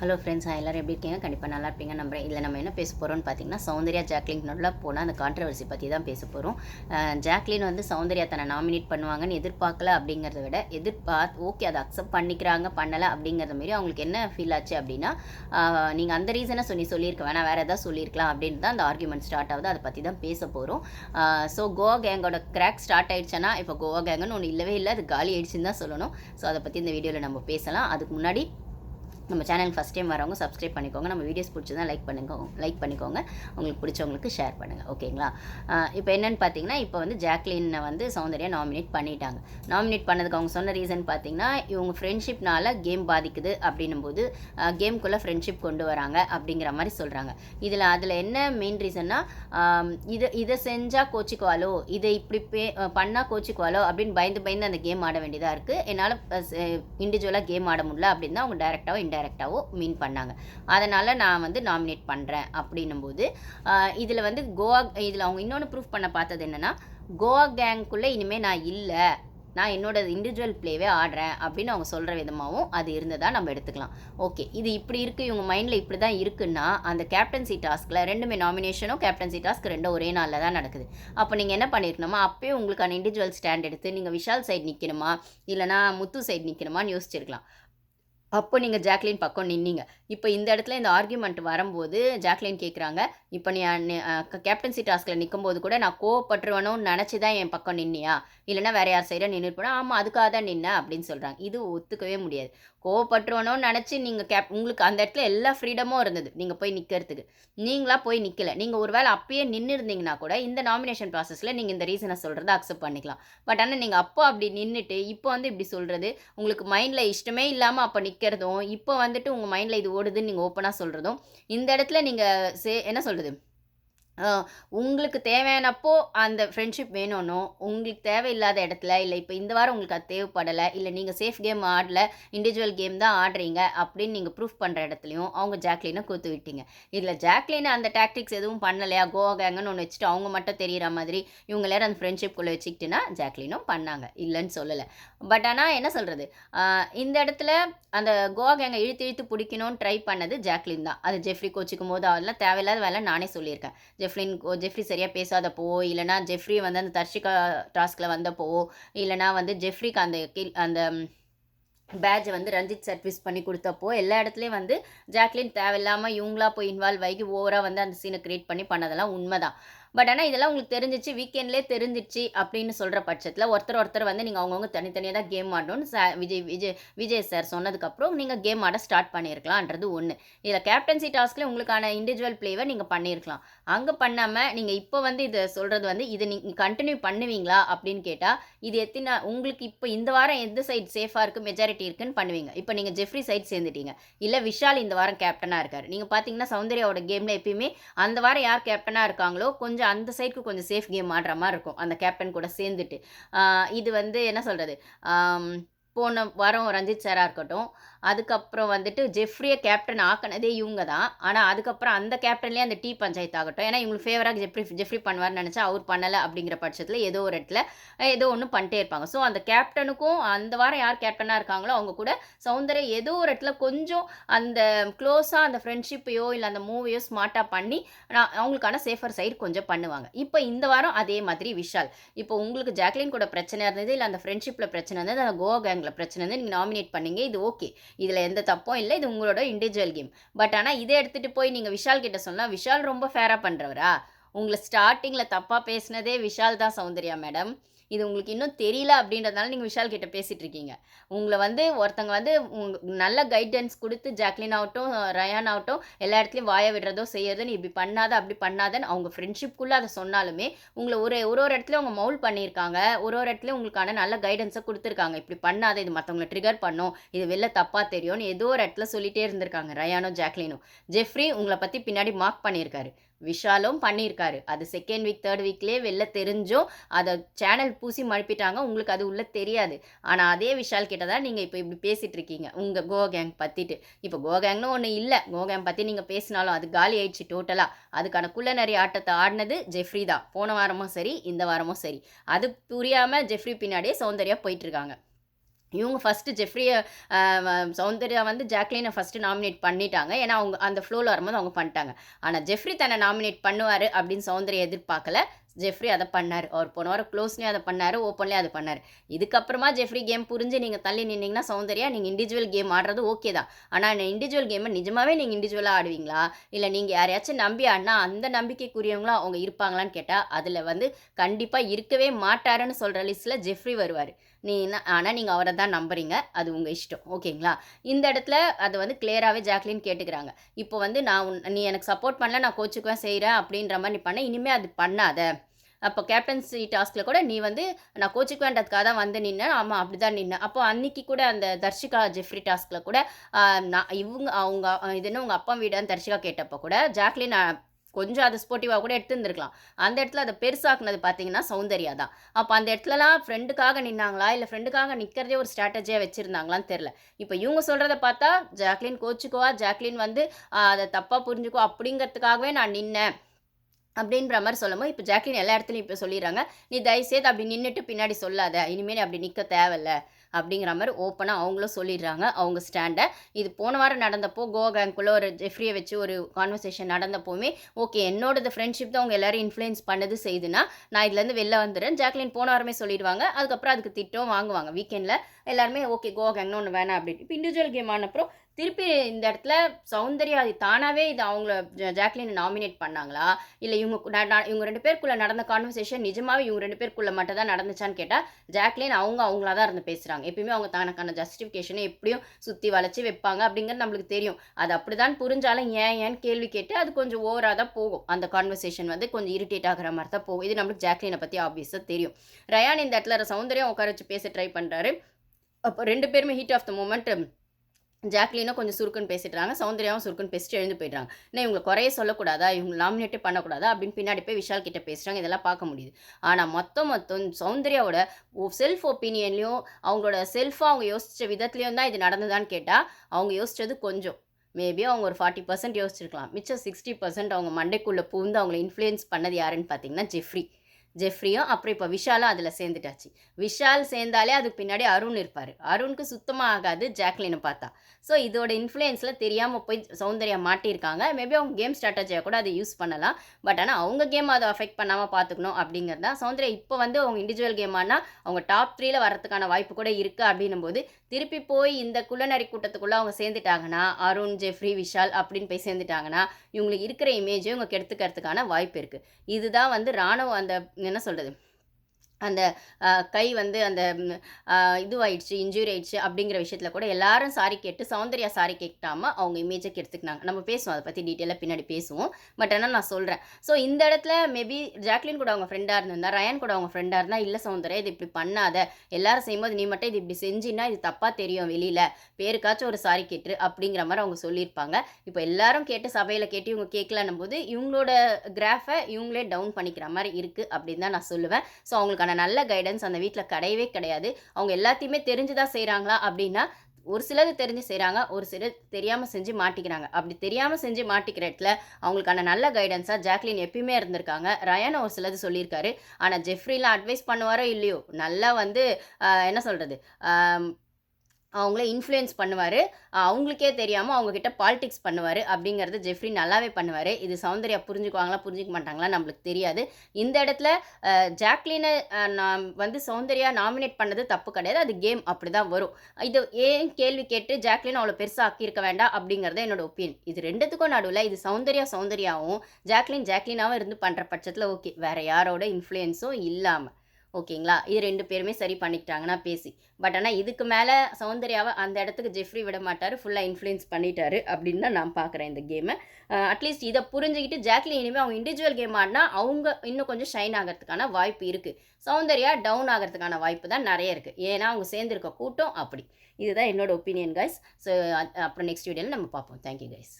Hello friends எல்லோரும் எப்படி இருக்கீங்க? கண்டிப்பாக நல்லா இருப்பீங்க நம்புறேன். இதில் நம்ம என்ன பேச போகிறோம்னு பார்த்தீங்கன்னா சௌந்தர்யா ஜாக்லின் நல்லா போனால் அந்த கான்ட்ரவர்சி பற்றி தான் பேச போகிறோம் ஜாக்லின் வந்து சௌந்தர்யா தன்னை நாமினேட் பண்ணுவாங்கன்னு எதிர்பார்க்கல அப்படிங்கிறத விட எதிர்பார்த்து ஓகே அதை அக்செப்ட் பண்ணிக்கிறாங்க பண்ணலை அப்படிங்கிறத மாரி அவங்களுக்கு என்ன ஃபீல் ஆச்சு அப்படின்னா நீங்கள் அந்த ரீசனை சொல்லி சொல்லியிருக்க வேணாம். வேறு எதாவது சொல்லியிருக்கலாம் அப்படின்னு தான் அந்த ஆர்குமெண்ட் ஸ்டார்ட் ஆகுது. அதை பற்றி தான் பேச போகிறோம் ஸோ கோவா கேங்கோட கிராக் ஸ்டார்ட் ஆயிடுச்சுன்னா இப்போ கோவா கேங்குன்னு ஒன்று இல்லவே இல்லை. அது காலி ஆயிடுச்சுன்னு தான் சொல்லணும். ஸோ அதை பற்றி இந்த வீடியோவில் நம்ம பேசலாம். அதுக்கு முன்னாடி நம்ம சேனல் ஃபஸ்ட் டைம் வரவங்க சப்ஸ்கிரைப் பண்ணிக்கோங்க. நம்ம வீடியோஸ் பிடிச்சதான் லைக் பண்ணுங்க. லைக் பண்ணிக்கோங்க. உங்களுக்கு பிடிச்சவங்களுக்கு ஷேர் பண்ணுங்கள் ஓகேங்களா இப்போ என்னென்னு பார்த்தீங்கன்னா இப்போ வந்து ஜாக்லினை வந்து சௌந்தர்யா நாமினேட் பண்ணிட்டாங்க. நாமினேட் பண்ணதுக்கு அவங்க சொன்ன ரீசன் பார்த்தீங்கன்னா இவங்க ஃப்ரெண்ட்ஷிப்னால கேம் பாதிக்குது அப்படின்னும் போது கேம்குள்ளே ஃப்ரெண்ட்ஷிப் கொண்டு வராங்க அப்படிங்கிற மாதிரி சொல்கிறாங்க இதில் அதில் என்ன மெயின் ரீசன்னா இதை இதை செஞ்சால் கோச்சிக்குவாலோ இதை இப்படி பே பண்ணால் கோச்சிக்குவாலோ அப்படின்னு பயந்து பயந்து அந்த கேம் ஆட வேண்டியதாக இருக்குது என்னால் இண்டிவிஜுவலாக கேம் ஆட முடியல அப்படின்னு தான் அவங்க டேரெக்டாகவும் இன்டைரக்டாவோ மீன் பண்ணாங்க. அதனால் நான் வந்து நாமினேட் பண்ணுறேன் அப்படின்னும் போது இதில் வந்து கோவா இதில் அவங்க இன்னொன்று ப்ரூஃப் பண்ண பார்த்தது என்னென்னா கோவா கேங்குள்ளே இனிமேல் நான் இல்லை. நான் என்னோட இண்டிவிஜுவல் ப்ளேவே ஆடுறேன் அப்படின்னு அவங்க சொல்கிற விதமாகவும் அது இருந்ததாக நம்ம எடுத்துக்கலாம். ஓகே இது இப்படி இருக்குது இவங்க மைண்டில் இப்படி தான் இருக்குன்னா அந்த கேப்டன்சி டாஸ்கில் ரெண்டுமே நாமினேஷனும் கேப்டன்சி டாஸ்க் ரெண்டும் ஒரே நாளில் தான் நடக்குது. அப்போ நீங்கள் என்ன பண்ணியிருக்கணுமா அப்போயே உங்களுக்கான இண்டிவிஜுவல் ஸ்டாண்ட் எடுத்து நீங்கள் விஷால் சைடு நிற்கணுமா இல்லைனா முத்து சைடு நிற்கணுமான்னு யோசிச்சிருக்கலாம். அப்போ நீங்கள் ஜாக்லின் பக்கம் நின்னீங்க. இப்போ இந்த இடத்துல இந்த ஆர்கியூமெண்ட் வரும்போது ஜாக்லின் கேட்குறாங்க இப்போ நீ கேப்டன்சி டாஸ்கில் நிற்கும் போது கூட நான் கோவப்பட்டுருவனும்னு நினச்சி தான் என் பக்கம் நின்னியா? இல்லைனா வேறு யார் சைடாக நின்றுப்போனா ஆமாம் அதுக்காக தான் நின்ன அப்படின்னு சொல்கிறாங்க இது ஒத்துக்கவே முடியாது. கோவப்பட்டுருவனோன்னு நினச்சி நீங்கள் கேப் உங்களுக்கு அந்த இடத்துல எல்லா ஃப்ரீடமும் இருந்தது நீங்கள் போய் நிற்கிறதுக்கு நீங்களாக போய் நிற்கல நீங்கள் ஒரு வேளை அப்பயே நின்று இருந்தீங்கன்னா கூட இந்த நாமினேஷன் ப்ராசஸில் நீங்கள் இந்த ரீசனை சொல்கிறத அக்செப்ட் பண்ணிக்கலாம். பட் ஆனால் நீங்கள் அப்போ அப்படி நின்றுட்டு இப்போ வந்து இப்படி சொல்கிறது உங்களுக்கு மைண்டில் இஷ்டமே இல்லாமல் அப்போ நிற்கிறதும் இப்போ வந்துட்டு உங்கள் மைண்டில் இது ஓடுதுன்னு நீங்கள் ஓப்பனாக சொல்கிறதும் இந்த இடத்துல நீங்கள் சே என்ன சொல்கிறது உங்களுக்கு தேவையானப்போ அந்த ஃப்ரெண்ட்ஷிப் வேணும்னோ உங்களுக்கு தேவையில்லாத இடத்துல இல்லை இப்போ இந்த வாரம் உங்களுக்கு அது தேவைப்படலை இல்லை நீங்கள் சேஃப் கேம் ஆடல இண்டிவிஜுவல் கேம் தான் ஆடுறீங்க அப்படின்னு நீங்கள் ப்ரூஃப் பண்ணுற இடத்துலையும் அவங்க ஜாக்லினை கூத்து விட்டீங்க. இதில் ஜாக்லினை அந்த டாக்டிக்ஸ் எதுவும் பண்ணலையா? கோவா கேங்கன்னு ஒன்று வச்சுட்டு அவங்க மட்டும் தெரிகிற மாதிரி இவங்க எல்லாரும் அந்த ஃப்ரெண்ட்ஷிப்குள்ளே வச்சுக்கிட்டுனா ஜாக்லினும் பண்ணாங்க. இல்லைன்னு சொல்லலை. பட் ஆனால் என்ன சொல்கிறது இந்த இடத்துல அந்த கோவா கேங்கை இழுத்து இழுத்து பிடிக்கணும்னு ட்ரை பண்ணது ஜாக்லின் தான். அது ஜெஃப்ரி கோச்சிக்கும் போது அதெல்லாம் தேவையில்லாத வேலை நானே சொல்லியிருக்கேன். ஜெஃப்ரின் ஜெஃப்ரி சரியாக பேசாதப்போ இல்லைனா ஜெஃப்ரி வந்து அந்த தர்ஷிகா டாஸ்கில் வந்தப்போ இல்லைனா வந்து ஜெஃப்ரிக்கு அந்த கில் அந்த பேட்சை வந்து ரஞ்சித் சர்வீஸ் பண்ணி கொடுத்தப்போ எல்லா இடத்துலையும் வந்து ஜாக்லின் தேவையில்லாமல் இவங்களா போய் இன்வால்வ் ஆகி ஓவராக வந்து அந்த சீனை க்ரியேட் பண்ணி பண்ணதெல்லாம் உண்மைதான். பட் ஆனால் இதெல்லாம் உங்களுக்கு தெரிஞ்சிச்சு வீக்கெண்ட்லேயே தெரிஞ்சிச்சு அப்படின்னு சொல்கிற பட்சத்தில் ஒருத்தர் ஒருத்தர் வந்து நீங்கள் அவங்கவுங்க தனித்தனியாக தான் கேம் ஆடணும்னு சா விஜய் விஜய் விஜய் சார் சொன்னதுக்கப்புறம் நீங்கள் கேம் ஆட ஸ்டார்ட் பண்ணியிருக்கலான்றது ஒன்று இதில் கேப்டன்சி டாஸ்க்கில் உங்களுக்கான இண்டிவிஜுவல் ப்ளேவை நீங்கள் பண்ணியிருக்கலாம் அங்கே பண்ணாமல் நீங்கள் இப்போ வந்து இதை சொல்கிறது வந்து இது நீங்கள் கண்டினியூ பண்ணுவீங்களா அப்படின்னு கேட்டால் இது எத்தனை உங்களுக்கு இப்போ இந்த வாரம் எந்த சைட் சேஃபாக இருக்குது மெஜாரிட்டி இருக்குன்னு பண்ணுவீங்க. இப்போ நீங்கள் ஜெஃப்ரி சைட் சேர்ந்துட்டீங்க. இல்லை விஷால் இந்த வாரம் கேப்டனாக இருக்கார். நீங்கள் பார்த்தீங்கன்னா சௌந்தர்யாவோட கேமில் எப்பயுமே அந்த வாரம் யார் கேப்டனாக இருக்காங்களோ கொஞ்சம் கொஞ்சம் அந்த சைடுக்கு கொஞ்சம் சேஃப் கேம் ஆடுற மாதிரி இருக்கும். அந்த கேப்டன் கூட சேர்ந்துட்டு. இது வந்து என்ன சொல்கிறது போன வாரம் ரஞ்சித் சாராக இருக்கட்டும். அதுக்கப்புறம் வந்துட்டு ஜெஃப்ரியை கேப்டன் ஆக்கினதே இவங்க தான். ஆனால் அதுக்கப்புறம் அந்த கேப்டன்லேயே அந்த டீ பஞ்சாயத்து ஆகட்டும். ஏன்னா இவங்களுக்கு ஃபேவராக ஜெஃப்ரி ஜெஃப்ரி பண்ணுவார்னு நினச்சா அவர் பண்ணலை அப்படிங்கிற பட்சத்தில் ஏதோ ஒரு இடத்துல ஏதோ ஒன்று பண்ணிட்டே இருப்பாங்க. ஸோ அந்த கேப்டனுக்கும் அந்த வாரம் யார் கேப்டனாக இருக்காங்களோ அவங்க கூட சௌந்தர்யா ஏதோ ஒரு இடத்துல கொஞ்சம் அந்த க்ளோஸாக அந்த ஃப்ரெண்ட்ஷிப்பையோ இல்லை அந்த மூவியோ ஸ்மார்ட்டாக பண்ணி நான் அவங்களுக்கான சேஃபர் சைடு கொஞ்சம் பண்ணுவாங்க. இப்போ இந்த வாரம் அதே மாதிரி விஷால். இப்போ உங்களுக்கு ஜாக்லின் கூட பிரச்சனை இருந்தது இல்லை அந்த ஃப்ரெண்ட்ஷிப்பில் பிரச்சனை இருந்தது அந்த கோவா கேங்கில் பிரச்சனை வந்து நீங்கள் நாமினேட் பண்ணீங்க இது ஓகே இதில் எந்த தப்பும் இல்லை இது உங்களோட இண்டிவிஜுவல் கேம் பட் ஆனால் இதை எடுத்துகிட்டு போய் நீங்கள் விஷால் கிட்ட சொன்னால் விஷால் ரொம்ப ஃபேராக பண்ணுறவரா உங்களை ஸ்டார்டிங்கில் தப்பாக பேசினதே விஷால் தான் சௌந்தர்யா மேடம் இது உங்களுக்கு இன்னும் தெரியல அப்படின்றதுனால நீங்கள் விஷால் கிட்ட பேசிகிட்டு இருக்கீங்க. உங்களை வந்து ஒருத்தங்க வந்து நல்ல கைடன்ஸ் கொடுத்து ஜாக்லின் ஆகட்டும் ரயான் ஆகட்டும் எல்லா இடத்துலையும் வாய விடுறதோ செய்யறதோ நீ இப்படி பண்ணாத அப்படி பண்ணாதன்னு அவங்க ஃப்ரெண்ட்ஷிப்குள்ளே அதை சொன்னாலுமே உங்களை ஒரு ஒரு ஒரு இடத்துலையும் அவங்க மவுல் பண்ணியிருக்காங்க. ஒரு ஒரு இடத்துலையும் உங்களுக்கான நல்ல கைடன்ஸை கொடுத்துருக்காங்க. இப்படி பண்ணாத இது மற்றவங்களை ட்ரிகர் பண்ணும். இது வெளில தப்பாக தெரியும்னு ஏதோ ஒரு இடத்துல சொல்லிகிட்டே இருந்திருக்காங்க ரயானோ ஜாக்லினும். ஜெஃப்ரி உங்களை பற்றி பின்னாடி மார்க் பண்ணியிருக்காரு. விஷாலும் பண்ணியிருக்காரு. அது செகண்ட் வீக் தேர்ட் வீக்லேயே வெளில தெரிஞ்சும் அதை சேனல் பூசி மழுப்பிட்டாங்க. உங்களுக்கு அது உள்ளே தெரியாது. ஆனால் அதே விஷால் கிட்ட தான் நீங்கள் இப்போ இப்படி பேசிகிட்டு இருக்கீங்க. உங்கள் கோ கேங் பற்றிட்டு இப்போ கோ கேங்னு ஒன்று இல்லை. கோ கேங் பற்றி நீங்கள் பேசினாலும் அது காலி ஆயிடுச்சு டோட்டலாக அதுக்கான குள்ள நிறைய ஆட்டத்தை ஆடினது ஜெஃப்ரி தான். போன வாரமும் சரி இந்த வாரமும் சரி. அது புரியாமல் ஜெஃப்ரி பின்னாடியே சௌந்தர்யா போயிட்டுருக்காங்க இவங்க ஃபஸ்ட்டு ஜெஃப்ரியை சௌந்தர்யா வந்து ஜாக்லினை ஃபஸ்ட்டு நாமினேட் பண்ணிட்டாங்க. ஏன்னா அவங்க அந்த ஃப்ளோவில் வரும்போது அவங்க பண்ணிட்டாங்க. ஆனால் ஜெஃப்ரி தன்னை நாமினேட் பண்ணுவார் அப்படின்னு சௌந்தர்யா எதிர்பார்க்கல. ஜெஃப்ரி அதை பண்ணார். அவர் போன வாரம் க்ளோஸ்லேயும் அதை பண்ணார் ஓப்பன்லேயும் அதை பண்ணார். இதுக்கப்புறமா ஜெஃப்ரி கேம் புரிஞ்சு நீங்கள் தள்ளி நின்னீங்கன்னா சௌந்தர்யா நீங்கள் இண்டிவிஜுவல் கேம் ஆடுறது ஓகே தான். ஆனால் இண்டிவிஜுவல் கேமை நிஜமாவே நீங்கள் இண்டிவிஜுவலாக ஆடுவீங்களா? இல்லை நீங்கள் யாரையாச்சும் நம்பி ஆடினா அந்த நம்பிக்கைக்குரியவங்களும் அவங்க இருப்பாங்களான்னு கேட்டால் அதில் வந்து கண்டிப்பாக இருக்கவே மாட்டாருன்னு சொல்கிற லிஸ்ட்டில் ஜெஃப்ரி வருவார். நீ என்ன ஆனால் நீங்கள் அவரை தான் நம்புறீங்க அது உங்கள் இஷ்டம் ஓகேங்களா இந்த இடத்துல அது வந்து கிளியராகவே ஜாக்லின் கேட்டுக்கிறாங்க. இப்போ வந்து நான் உன் நீ எனக்கு சப்போர்ட் பண்ணல நான் கோச்சுக்குவேன் செய்கிறேன் அப்படின்ற மாதிரி நீ பண்ண இனிமேல் அது பண்ணாத. அப்போ கேப்டன்சி டாஸ்கில் கூட நீ வந்து நான் கோச்சுக்கு வேண்டதுக்காக தான் வந்து நின்னேன். ஆமாம் அப்படி தான் நின்னேன். அப்போ அன்னைக்கு கூட அந்த தர்ஷிகா ஜெஃப்ரி டாஸ்கில் கூட நான் இவங்க அவங்க இது என்ன உங்கள் அப்பா வீடான்னு தர்ஷிகா கேட்டப்போ கூட ஜாக்லின் கொஞ்சம் அது ஸ்போர்ட்டிவாக கூட எடுத்துருந்துருக்கலாம். அந்த இடத்துல அதை பெருசாக்குனது பார்த்தீங்கன்னா சௌந்தர்யா தான். அப்போ அந்த இடத்துலலாம் ஃப்ரெண்டுக்காக நின்னாங்களா? இல்லை ஃப்ரெண்டுக்காக நிற்கிறதே ஒரு ஸ்ட்ராட்டஜியாக வச்சுருந்தாங்களான்னு தெரில இப்போ இவங்க சொல்கிறத பார்த்தா ஜாக்லின் கோச்சுக்குவா ஜாக்லின் வந்து அதை தப்பாக புரிஞ்சுக்கோ அப்படிங்கிறதுக்காகவே நான் நின்னேன். அப்படின்ற மாதிரி சொல்லும்போது இப்போ ஜாக்லின் எல்லா இடத்துலையும் இப்போ சொல்லிடுறாங்க நீ தயவுசெய்து அப்படி நின்றுட்டு பின்னாடி சொல்லாத. இனிமேல் நீ அப்படி நிற்க தேவையில்ல. அப்படிங்கிற மாதிரி ஓப்பனாக அவங்களும் சொல்லிடுறாங்க. அவங்க ஸ்டாண்டை இது போன வாரம் நடந்தப்போ கோகேங்குள்ளே ஒரு ஜெஃப்ரியை வச்சு ஒரு கான்வர்சேஷன் நடந்தப்போவுமே ஓகே என்னோடது ஃப்ரெண்ட்ஷிப் தான். அவங்க எல்லோரும் இன்ஃப்ளூயன்ஸ் பண்ணது செய்துன்னா நான் இதுலேருந்து வெளில வந்துடுறேன். ஜாக்லின் போன வாரமே சொல்லிடுவாங்க. அதுக்கப்புறம் அதுக்கு திட்டம் வாங்குவாங்க. வீக்கெண்டில் எல்லாருமே ஓகே கோகேங்னு ஒன்று வேணாம். அப்படின்னு இப்போ இண்டிவிஜுவல் கேம் ஆனப்புறம் திருப்பி இந்த இடத்துல சௌந்தர்யா அது தானாகவே இது அவங்கள ஜாக்லின் நாமினேட் பண்ணாங்களா? இல்லை இவங்க இவங்க ரெண்டு பேருக்குள்ளே நடந்த கான்வர்சேஷன் நிஜமாவே இவங்க ரெண்டு பேருக்குள்ளே மட்டும் தான் நடந்துச்சான்னு கேட்டால் ஜாக்லின் அவங்க அவங்களா தான் இருந்து பேசுகிறாங்க எப்பயுமே அவங்க தனக்கான ஜஸ்டிஃபிகேஷனை எப்படியும் சுற்றி வளைச்சி வைப்பாங்க அப்படிங்கிறது நம்மளுக்கு தெரியும். அது அப்படிதான் புரிஞ்சாலும் ஏன் ஏன்னு கேள்வி கேட்டு அது கொஞ்சம் ஓவராக தான் போகும். அந்த கான்வர்சேஷன் வந்து கொஞ்சம் இரிட்டேட் ஆகிற மாதிரி தான் போகும். இது நம்மளுக்கு ஜாக்லினை பற்றி ஆப்வியஸாக தெரியும். ரயான் இந்த இடத்துல சௌந்தர்யம் உட்கார வச்சு பேச ட்ரை பண்ணுறாரு அப்போ ரெண்டு பேருமே ஹீட் ஆஃப் த மூமெண்ட் ஜாக்லினும் கொஞ்சம் சுருக்குன்னு பேசிடுறாங்க சௌந்தர்யாவும் சுருக்குன்னு பேசிட்டு எழுந்து போயிடுறாங்க. நான் இவங்களை குறைய சொல்லக்கூடாதா? இவங்க நாமினேட்டே பண்ணக்கூடாதா? அப்படின்னு பின்னாடி போய் விஷால் கிட்ட பேசுகிறாங்க இதெல்லாம் பார்க்க முடியுது. ஆனால் மொத்தம் மொத்தம் சௌந்தர்யாவோட செல்ஃப் ஒப்பீனியன்லையும் அவங்களோட செல்ஃபாக அவங்க யோசித்த விதத்துலையும் தான் இது நடந்ததான்னு கேட்டால் அவங்க யோசித்தது கொஞ்சம். மேபி அவங்க ஒரு ஃபார்ட்டி பர்சன்ட் யோசிச்சிருக்கலாம். மிச்சம் சிக்ஸ்டி பர்சன்ட் அவங்க மண்டைக்குள்ளே பூந்து அவங்கள இன்ஃப்ளூயன்ஸ் பண்ணது யாருன்னு பார்த்தீங்கன்னா ஜெஃப்ரி ஜெஃப்ரியும் அப்புறம் இப்போ விஷாலும் அதில் சேர்ந்துட்டாச்சு. விஷால் சேர்ந்தாலே அதுக்கு பின்னாடி அருண் இருப்பார். அருணுக்கு சுத்தமாக ஆகாது ஜாக்லினை பார்த்தா. ஸோ இதோட இன்ஃப்ளூயன்ஸில் தெரியாமல் போய் சௌந்தர்யா மாட்டியிருக்காங்க. மேபி அவங்க கேம் ஸ்ட்ராட்டஜியாக கூட அதை யூஸ் பண்ணலாம். பட் ஆனால் அவங்க கேம் அதை அஃபெக்ட் பண்ணாமல் பார்த்துக்கணும் அப்படிங்கிறது தான். சௌந்தர்யா இப்போ வந்து அவங்க இண்டிவிஜுவல் கேம் ஆனால் அவங்க டாப் த்ரீல வரதுக்கான வாய்ப்பு கூட இருக்குது அப்படின்னும் போது திருப்பி போய் இந்த குள்ளநரி கூட்டத்துக்குள்ளே அவங்க சேர்ந்துட்டாங்கன்னா அருண் ஜெஃப்ரி விஷால் அப்படின்னு போய் சேர்ந்துட்டாங்கன்னா இவங்களுக்கு இருக்கிற இமேஜை இவங்க கெடுத்துக்கிறதுக்கான வாய்ப்பு இருக்குது இதுதான் வந்து ராணுவம் அந்த என்ன சொல்கிறது அந்த கை வந்து அந்த இதுவாயிடுச்சு இன்ஜூரி ஆயிடுச்சு அப்படிங்கிற விஷயத்தில் கூட எல்லாரும் சாரி கேட்டு சௌந்தர்யா சாரி கேட்காம அவங்க இமேஜை கெடுத்துக்கினாங்க. நம்ம பேசுவோம் அதை பற்றி டீட்டெயிலாக பின்னாடி பேசுவோம். பட் ஆனால் நான் சொல்கிறேன் ஸோ இந்த இடத்துல மேபி ஜாக்லின் கூட அவங்க ஃப்ரெண்டாக இருந்திருந்தா ரயான் கூட அவங்க ஃப்ரெண்டாக இருந்தால் இல்லை சௌந்தர்யா இது இப்படி பண்ணாத. எல்லாரும் செய்யும்போது நீ மட்டும் இது இப்படி செஞ்சின்னா இது தப்பாக தெரியும் வெளியில். பேருக்காச்சும் ஒரு சாரி கேட்டு அப்படிங்கிற மாதிரி அவங்க சொல்லியிருப்பாங்க. இப்போ எல்லாரும் கேட்டு சபையில் கேட்டு இவங்க கேட்கலன்னும் போது இவங்களோட கிராஃபை இவங்களே டவுன் பண்ணிக்கிற மாதிரி இருக்குது அப்படின்னு தான் நான் சொல்லுவேன். ஸோ அவங்களுக்கான நல்ல கைடன்ஸ் அந்த வீட்டில் கிடையவே கிடையாது. அவங்க எல்லாத்தையுமே தெரிஞ்சுதான் செய்கிறாங்களா அப்படின்னா ஒரு சிலது தெரிஞ்சு செய்கிறாங்க ஒரு சிலர் தெரியாமல் செஞ்சு மாட்டிக்கிறாங்க. அப்படி தெரியாமல் செஞ்சு மாட்டிக்கிற இடத்துல அவங்களுக்கான நல்ல கைடன்ஸாக ஜாக்லின் எப்பயுமே இருந்திருக்காங்க. ரயான் ஒரு சிலது சொல்லியிருக்காரு. ஆனால் ஜெஃப்ரிலாம் அட்வைஸ் பண்ணுவாரோ இல்லையோ? நல்லா வந்து என்ன சொல்கிறது அவங்கள இன்ஃப்ளூயன்ஸ் பண்ணுவார். அவங்களுக்கே தெரியாமல் அவங்கக்கிட்ட பாலிடிக்ஸ் பண்ணுவார் அப்படிங்கிறது ஜெஃப்ரி நல்லாவே பண்ணுவார். இது சௌந்தர்யா புரிஞ்சுக்குவாங்களா புரிஞ்சுக்க மாட்டாங்களா நம்மளுக்கு தெரியாது. இந்த இடத்துல ஜாக்லினை நான் வந்து சௌந்தர்யா நாமினேட் பண்ணது தப்பு கிடையாது. அது கேம் அப்படி தான் வரும். இது ஏன் கேள்வி கேட்டு ஜாக்லின் அவ்வளோ பெருசாக ஆக்கியிருக்க வேண்டாம் அப்படிங்கிறது என்னோட ஒப்பீனியன் இது ரெண்டுத்துக்கும் நடுவில் இது சௌந்தர்யா சௌந்தர்யாவும் ஜாக்லின் ஜாக்லினாவும் இருந்து பண்ணுற பட்சத்தில் ஓகே வேறு யாரோட இன்ஃப்ளூயன்ஸும் இல்லாமல் ஓகேங்களா? இது ரெண்டு பேருமே சரி பண்ணிக்கிட்டாங்கன்னா பேசி. பட் ஆனால் இதுக்கு மேலே சௌந்தர்யாவை அந்த இடத்துக்கு ஜெஃப்ரி விட மாட்டார். ஃபுல்லாக இன்ஃப்ளூயன்ஸ் பண்ணிட்டாரு அப்படின்னு தான் நான் பார்க்குறேன் இந்த கேமை அட்லீஸ்ட் இதை புரிஞ்சுக்கிட்டு ஜாக்லின் இனிமேல் அவங்க இண்டிவிஜுவல் கேம் ஆடினா அவங்க இன்னும் கொஞ்சம் ஷைன் ஆகிறதுக்கான வாய்ப்பு இருக்குது சௌந்தர்யா டவுன் ஆகிறதுக்கான வாய்ப்பு தான் நிறைய இருக்குது ஏன்னா அவங்க சேர்ந்துருக்க கூட்டம் அப்படி. இதுதான் என்னோட ஒப்பீனியன் கைஸ் ஸோ அப்புறம் நெக்ஸ்ட் வீடியோவில் நம்ம பார்ப்போம். Thank you guys